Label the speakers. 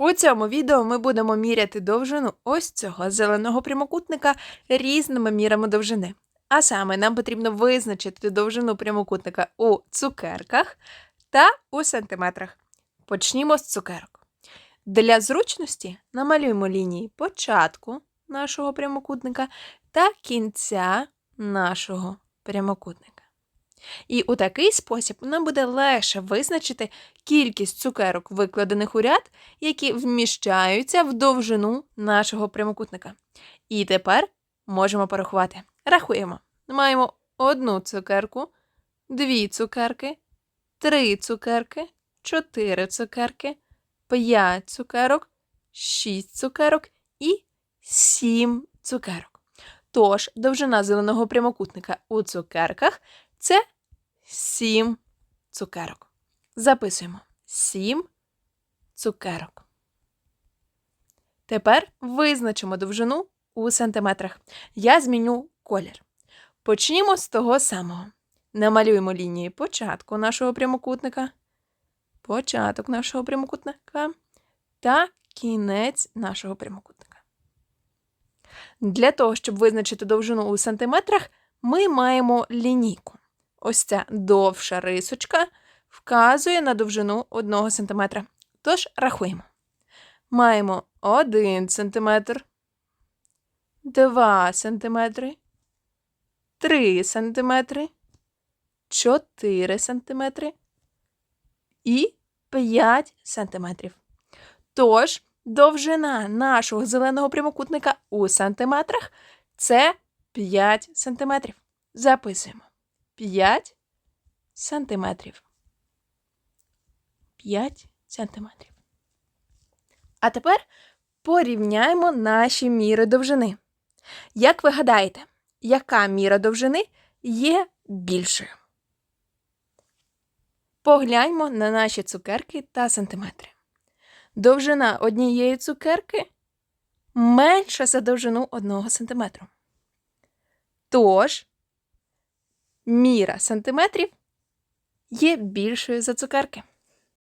Speaker 1: У цьому відео ми будемо міряти довжину ось цього зеленого прямокутника різними мірами довжини. А саме нам потрібно визначити довжину прямокутника у цукерках та у сантиметрах. Почнімо з цукерок. Для зручності намалюємо лінії початку нашого прямокутника та кінця нашого прямокутника. І у такий спосіб нам буде легше визначити кількість цукерок, викладених у ряд, які вміщаються в довжину нашого прямокутника. І тепер можемо порахувати. Рахуємо. Маємо одну цукерку, дві цукерки, три цукерки, чотири цукерки, п'ять цукерок, шість цукерок і сім цукерок. Тож довжина зеленого прямокутника у цукерках це 7 цукерок. Записуємо 7 цукерок. Тепер визначимо довжину у сантиметрах. Я зміню колір. Почнімо з того самого. Намалюємо лінії початку нашого прямокутника, початок нашого прямокутника та кінець нашого прямокутника. Для того, щоб визначити довжину у сантиметрах, ми маємо лінійку. Ось ця довша рисочка вказує на довжину 1 см. Тож рахуємо. Маємо 1 см, 2 см, 3 см, 4 см і 5 см. Тож, довжина нашого зеленого прямокутника у сантиметрах це 5 см. Записуємо. 5 сантиметрів. 5 сантиметрів. А тепер порівняємо наші міри довжини. Як ви гадаєте, яка міра довжини є більшою? Погляньмо на наші цукерки та сантиметри. Довжина однієї цукерки менша за довжину 1 см. Тож, міра сантиметрів є більшою за цукерки.